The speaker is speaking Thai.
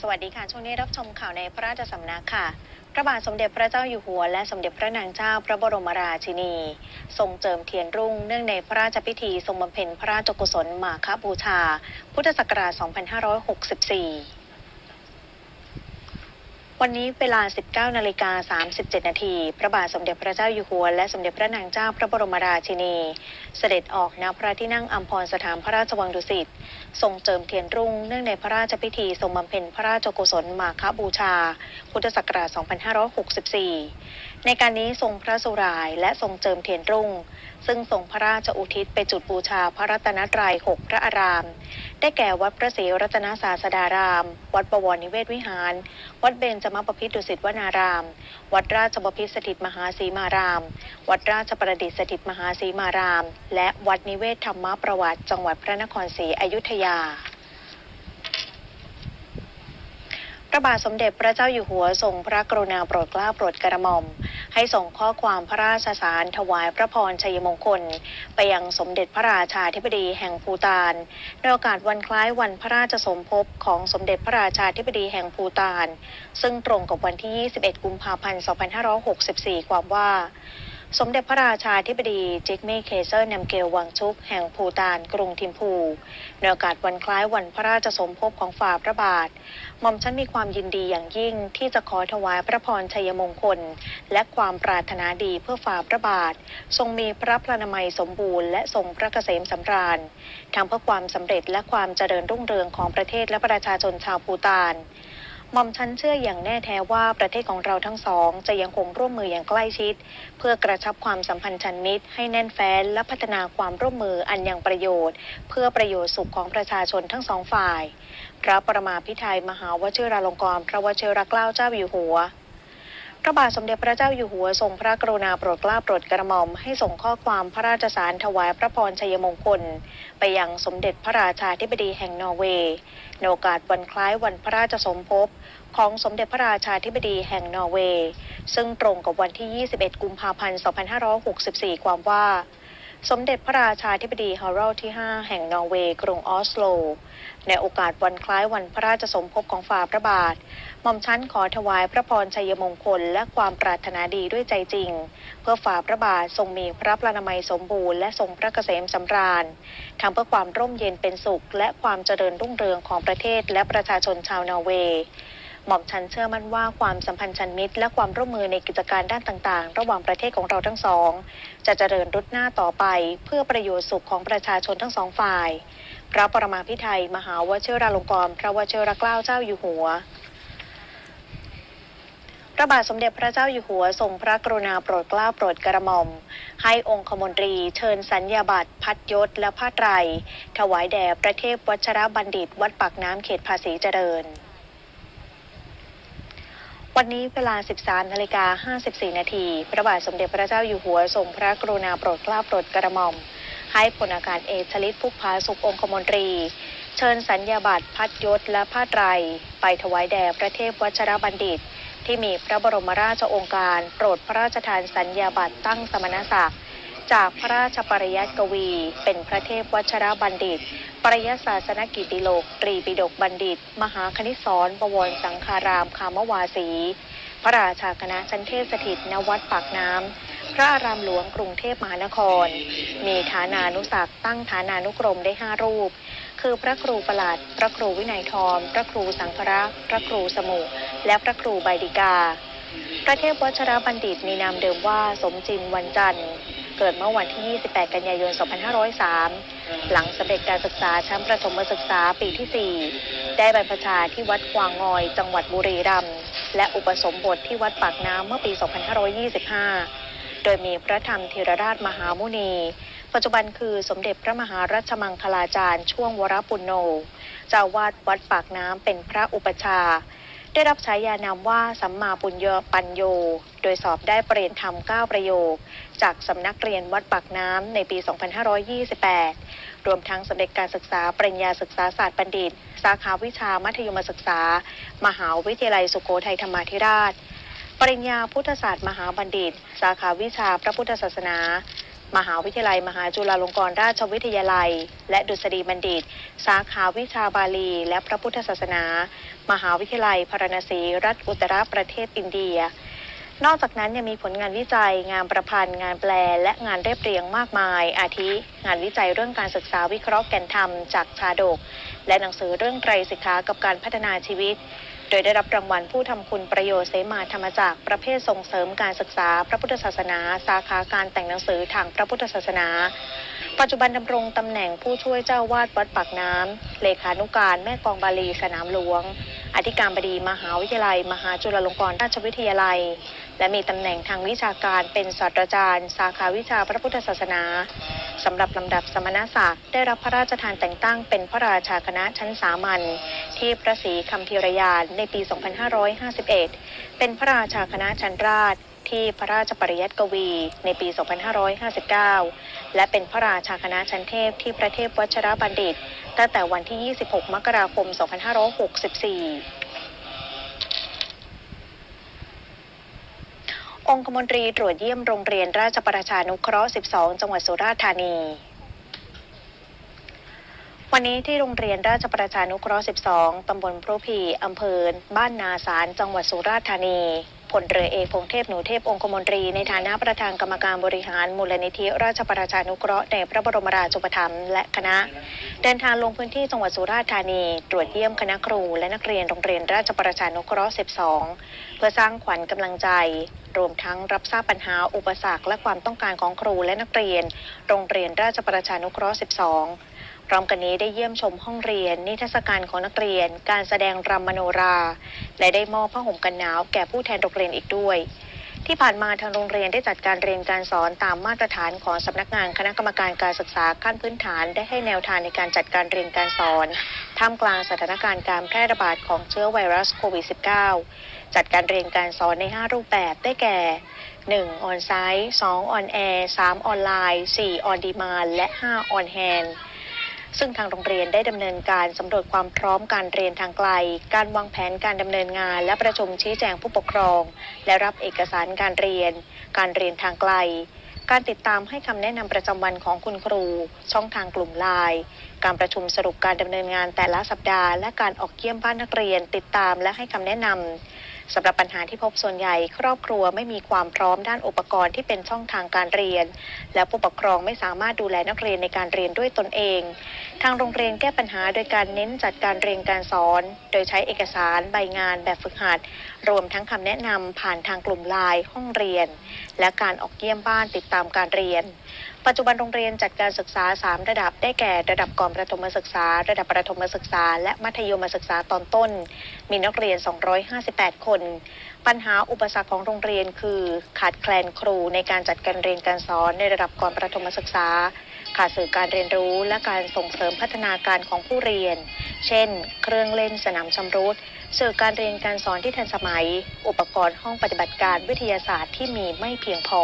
สวัสดีค่ะ ช่วงนี้รับชมข่าวในพระราชสำนักค่ะ พระบาทสมเด็จพระเจ้าอยู่หัว และสมเด็จพระนางเจ้าพระบรมราชินี ทรงเจิมเทียนรุ่งเนื่องในพระราชพิธีทรงบำเพ็ญพระราชกุศลมาคบูชา พุทธศักราช 2564 วันนี้เวลา 19 นาฬิกา 37 นาที พระบาทสมเด็จพระเจ้าอยู่หัว และสมเด็จพระนางเจ้าพระบรมราชินี เสด็จออกณพระที่นั่งอัมพรสถานพระราชวังดุสิต ทรงเจิมเทียนรุ่งเนื่องในพระราชพิธีทรงบำเพ็ญพระราชกุศลมาคบูชา พุทธศักราช 2564ในการนี้ทรงพระสุรายและทรงเจิมเทียนรุ่ง ซึ่งทรงพระราชอุทิศไปจุดบูชาพระรัตนตรัยหกพระอาราม ได้แก่วัดพระศรีรัตนศาสดาราม วัดบวรนิเวศวิหาร วัดเบญจมบพิตรดุสิตวนาราม วัดราชบพิตรสถิตมหาสีมาราม วัดราชประดิษฐ์สถิตมหาสีมาราม และวัดนิเวศธรรมประวัติ จังหวัดพระนครศรีอยุธยา พ ระบาทสมเด็จพระเจ้าอยู่หัวทรงพระกรุณาโปรดเกล้าโปรดกระหม่อม ให้ส่งข้อความพระราชสารถวายพระพรชัยมงคล ไปยังสมเด็จพระราชาธิบดีแห่งภูตาน ในโอกาสวันคล้ายวันพระราชสมภพของสมเด็จพระราชาธิบดีแห่งภูตาน ซึ่งตรงกับวันที่ 21 กุมภาพันธ์ 2564 ความว่า สมเด็จพระราชาธิบดีจิกเม่เคเซอร์นัมเกลวังชุก แห่งภูตานกรุงทิมพูในโอกาสวันคล้ายวันพระราชสมภพของฝ่าพระบาทหม่อมฉันมีความยินดีอย่างยิ่งที่จะขอถวายพระพรชัยมงคล และความปรารถนาดีเพื่อฝ่าพระบาท ทรงมีพระพลานามัยสมบูรณ์และทรงพระเกษมสำราญทำเพื่อความสำเร็จและความเจริญรุ่งเรืองของประเทศและประชาชนชาวภูตาน มอมชันเชื่ออย่างแน่แท้ว่าประเทศของเราทั้งสอง จะยังคงร่วมมืออย่างใกล้ชิด เพื่อกระชับความสัมพันธ์ชันมิตร ให้แน่นแฟ้นและพัฒนาความร่วมมืออันยังประโยชน์ เพื่อประโยชน์สุขของประชาชนทั้งสองฝ่าย พระประมาพิไทยมหาวชิราลงกรณ์พระวชิรเกล้าเจ้าอยู่หัว ระบาทสมเด็จพระเจ้าอยู่หัวทรงพระกรุณาโปรดเกล้าโปรดกระหม่อมให้ส่งข้อความพระราชสารถวายพระพรชัยมงคล ไปยังสมเด็จพระราชาธิบดีแห่งนอร์เวย์ในโอกาสวันคล้ายวันพระราชสมภพของสมเด็จพระราชาธิบดีแห่งนอร์เวย์ ซึ่งตรงกับวันที่ 21 กุมภาพันธ์ 2564 ความว่า สมเด็จพระราชาธิบดีฮาร์ลที่ 5 แห่งนอร์เวย์กรุงออสโล ในโอกาสวันคล้ายวันพระราชสมภพของฝ่าพระบาทหม่อมชั้นขอถวายพระพรชัยมงคลและความปรารถนาดีด้วยใจจริง เพื่อฝ่าพระบาททรงมีพระพลานามัยสมบูรณ์และทรงพระเกษมสำราญทำเพื่อความร่มเย็นเป็นสุข และความเจริญรุ่งเรืองของประเทศและประชาชนชาวนอร์เวย์ หม่อมฉันเชื่อมั่นว่าความสัมพันธ์ชันมิตร และความร่วมมือในกิจการด้านต่างๆ ระหว่างประเทศของเราทั้งสอง จะเจริญรุดหน้าต่อไป เพื่อประโยชน์สุขของประชาชนทั้งสองฝ่าย พระปรมาภิไธยมหาวชิราลงกรณ์พระวชิรเกล้าเจ้าอยู่หัวพระบาทสมเด็จพระเจ้าอยู่หัวทรงพระกรุณาโปรดเกล้าโปรดกระหม่อม ให้องคมนตรีเชิญสัญญาบัตรพัดยศและผ้าไตร ถวายแด่พระเทพวัชรบัณฑิต วัดปากน้ำเขตภาษีเจริญ วันนี้เวลา 13นาฬิกา54 นาทีพระบาทสมเด็จพระเจ้าอยู่หัวทรงพระกรุณาโปรดเกล้าโปรดกระหม่อม ให้พลอากาศเอกชลิตพุกพาสุของคมนตรี เชิญสัญญาบัตรพัดยศและผ้าไตร ไปถวายแด่พระเทพวัชรบัณฑิต ที่มีพระบรมราชโองการ โปรดพระราชทานสัญญาบัตรตั้งสมณศักดิ์ จากพระราชปริยัติกวี เป็นพระเทพวัชรบัณฑิต ปริยัติศาสนกิติโลก ตรีปิฎกบัณฑิต มหาคณิตศรบวรสังคารามคามวาสี พระราชาคณะชั้นเทพสถิตณวัดปากน้ำ พระอารามหลวงกรุงเทพมหานคร มีฐานานุศักตั้งฐานานุกรมได้ห้ารูป คือพระครูประหลัด พระครูวินัยทอมพระครูสังฆรักษ์พระครูสมุและพระครูใบดิกาพระเทพวัชรบัณฑิตมีนามเดิมว่าสมจินวันจันทร์ เกิดเมื่อวันที่ 28 กันยายน 2503 หลังสำเร็จการศึกษาชั้นประถมศึกษาปีที่ 4 ได้บรรพชาที่วัดกวางงอย จังหวัดบุรีรัมย์ และอุปสมบทที่วัดปากน้ำเมื่อปี 2525 โดยมีพระธรรมธีรราชมหามุนี ปัจจุบันคือสมเด็จพระมหารัชมังคลาจารย์ช่วงวรปุณโญเจ้าวาดวัดปากน้ำเป็นพระอุปชา ได้รับฉายานามว่าสัมมาปุญญปัญโย โดยสอบได้ประเรียนธรรม 9 ประโยค จากสำนักเรียนวัดปากน้ำในปี 2528 รวมทั้งสำเร็จการศึกษาปริญญาศึกษาศาสตร์บัณฑิต สาขาวิชามัธยมศึกษา มหาวิทยาลัยสุโขทัยธรรมาธิราช ปริญญาพุทธศาสตร์มหาบัณฑิต สาขาวิชาพระพุทธศาสนา มหาวิทยาลัย มหาจุฬาลงกรณราชวิทยาลัย และดุษฎีบัณฑิต สาขาวิชาบาลี และพระพุทธศาสนา มหาวิทยาลัยพารณสีรัฐอุตตรประเทศอินเดีย นอกจากนั้นยังมีผลงานวิจัย งานประพันธ์ งานแปล และงานเรียบเรียงมากมาย อาทิ งานวิจัยเรื่องการศึกษาวิเคราะห์แก่นธรรมจากชาดก และหนังสือเรื่องไตรสิกขากับการพัฒนาชีวิต โดยได้รับรางวัลผู้ทำคุณประโยชน์เสมาธรรมจากรประเภทส่งเสริมการศึกษาพระพุทธศาสนา สาขาการแต่งหนังสือทางพระพุทธศาสนา ปัจจุบันดำรงตำแหน่งผู้ช่วยเจ้าวาดวัดปากน้ำเลขานุการแม่กองบาลีสนามหลวง อธิการบดีมหาวิทยาลัย มหาจุฬาลงกรณราชวิทยาลัย และมีตำแหน่งทางวิชาการเป็นศาสตราจารย์ สาขาวิชาพระพุทธศาสนา สำหรับลำดับสมณศักดิ์ได้รับพระราชทานแต่งตั้งเป็นพระราชาคณะชั้นสามัญที่พระศรีคำพีรยานในปี 2551 เป็นพระราชาคณะชั้นราชที่พระราชปริยัติกวีในปี 2559 และเป็นพระราชาคณะชั้นเทพที่พระเทพวัชรบัณฑิต ตั้งแต่วันที่ 26 มกราคม 2564 องคมนตรีตรวจเยี่ยมโรงเรียนราชประชานุเคราะห์ 12 จังหวัดสุราษฎร์ธานีวันนี้ที่โรงเรียนราชประชานุเคราะห์ 12 ตำบลพรุพีอำเภอ บ้านนาสาร จังหวัดสุราษฎร์ธานี พลเรือเอกพงเทพหนูเทพองคมนตรี ในฐานะประธานกรรมการบริหารมูลนิธิราชประชานุเคราะห์ในพระบรมราชูปถัมภ์และคณะ เดินทางลงพื้นที่จังหวัดสุราษฎร์ธานี ตรวจเยี่ยมคณะครูและนักเรียนโรงเรียนราชประชานุเคราะห์ 12 เพื่อสร้างขวัญกำลังใจ รวมทั้งรับทราบปัญหาอุปสรรคและความต้องการของครูและนักเรียน โรงเรียนราชประชานุเคราะห์ 12 พร้อมกันนี้ได้เยี่ยมชมห้องเรียน นิทรรศการของนักเรียน การแสดงรำมโนรา และได้มอบผ้าห่มกันหนาวแก่ผู้แทนโรงเรียนอีกด้วยที่ผ่านมาทางโรงเรียนได้จัดการเรียนการสอนตามมาตรฐานของสำนักงานคณะกรรมการการศึกษาขั้นพื้นฐานได้ให้แนวทางในการจัดการเรียนการสอน ท่ามกลางสถานการณ์การแพร่ระบาดของเชื้อไวรัสโควิด -19 จัดการเรียนการสอนใน 5 รูปแบบได้แก่ 1. ออนไซต์ 2. ออนแอร์ 3. ออนไลน์ 4. ออนดีมานและ 5. ออนแฮนซึ่งทางโรงเรียนได้ดำเนินการสำรวจความพร้อมการเรียนทางไกล การวางแผนการดำเนินงาน และประชุมชี้แจงผู้ปกครอง และรับเอกสารการเรียน การเรียนทางไกล การติดตามให้คำแนะนำประจำวันของคุณครู ช่องทางกลุ่มไลน์ การประชุมสรุปการดำเนินงานแต่ละสัปดาห์ และการออกเยี่ยมบ้านนักเรียน ติดตามและให้คำแนะนำ สำหรับปัญหาที่พบส่วนใหญ่ ครอบครัวไม่มีความพร้อมด้านอุปกรณ์ที่เป็นช่องทางการเรียน และผู้ปกครองไม่สามารถดูแลนักเรียนในการเรียนด้วยตนเอง ทางโรงเรียนแก้ปัญหาโดยการเน้นจัดการเรียนการสอน โดยใช้เอกสาร ใบงาน แบบฝึกหัด รวมทั้งคำแนะนำผ่านทางกลุ่มไลน์ห้องเรียน และการออกเยี่ยมบ้านติดตามการเรียน ปัจจุบันโรงเรียนจัดการศึกษา 3 ระดับได้แก่ระดับก่อนประถมศึกษา ระดับประถมศึกษา และมัธยมศึกษาตอนต้น มีนักเรียน 258 คน ปัญหาอุปสรรคของโรงเรียนคือ ขาดแคลนครูในการจัดการเรียนการสอนในระดับก่อนประถมศึกษาขาดสื่อการเรียนรู้และการส่งเสริมพัฒนาการของผู้เรียน เช่น เครื่องเล่นสนามชำรุด สื่อการเรียนการสอนที่ทันสมัย อุปกรณ์ห้องปฏิบัติการวิทยาศาสตร์ที่มีไม่เพียงพอ